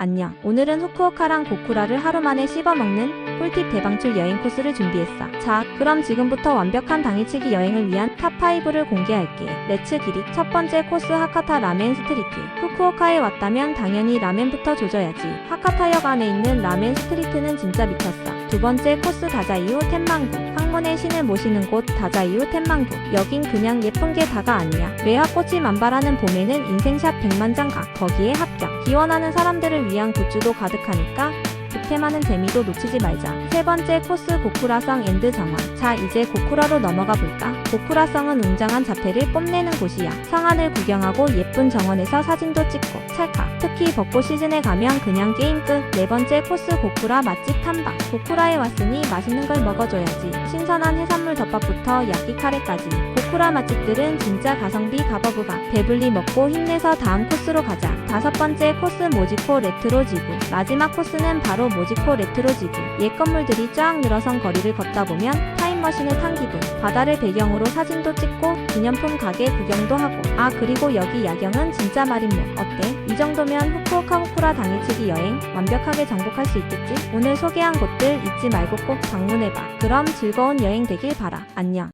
안녕. 오늘은 후쿠오카랑 고쿠라를 하루 만에 씹어먹는 꿀팁 대방출 여행 코스를 준비했어. 자, 그럼 지금부터 완벽한 당일치기 여행을 위한 탑5를 공개할게. 렛츠 기릿. 첫 번째 코스 하카타 라멘 스트리트. 후쿠오카에 왔다면 당연히 라멘부터 조져야지. 하카타역 안에 있는 라멘 스트리트는 진짜 미쳤어. 두 번째 코스 다자이오 텐망구. 황혼의 신을 모시는 곳 다자이오 텐망구. 여긴 그냥 예쁜 게 다가 아니야. 매화꽃이 만발하는 봄에는 인생샷 백만장 가. 거기에 합격. 기원하는 사람들을 위한 굿즈도 가득하니까 득템하는 재미도 놓치지 말자. 세 번째 코스 고쿠라성 앤드 정원. 자, 이제 고쿠라로 넘어가 볼까? 고쿠라성은 웅장한 자태를 뽐내는 곳이야. 성안을 구경하고 예쁜 정원에서 사진도 찍고 찰칵. 특히 벚꽃 시즌에 가면 그냥 게임 끝. 네 번째 코스 고쿠라 맛집 탐방. 고쿠라에 왔으니 맛있는 걸 먹어줘야지. 신선한 해산물 덮밥부터 야끼 카레까지. 고쿠라 맛집들은 진짜 가성비 가버브가. 배불리 먹고 힘내서 다음 코스로 가자. 다섯 번째 코스 모지코 레트로 지구. 마지막 코스는 바로 모지코 레트로 지구. 옛 건물들이 쫙 늘어선 거리를 걷다 보면 타임머신을 탄 기분. 바다를 배경으로 사진도 찍고 기념품 가게 구경도 하고. 아 그리고 여기 야경은 진짜 마린모. 어때? 이 정도면 후쿠오카 후쿠라 당일치기 여행 완벽하게 정복할 수 있겠지? 오늘 소개한 곳들 잊지 말고 꼭 방문해봐. 그럼 즐거운 여행 되길 바라. 안녕.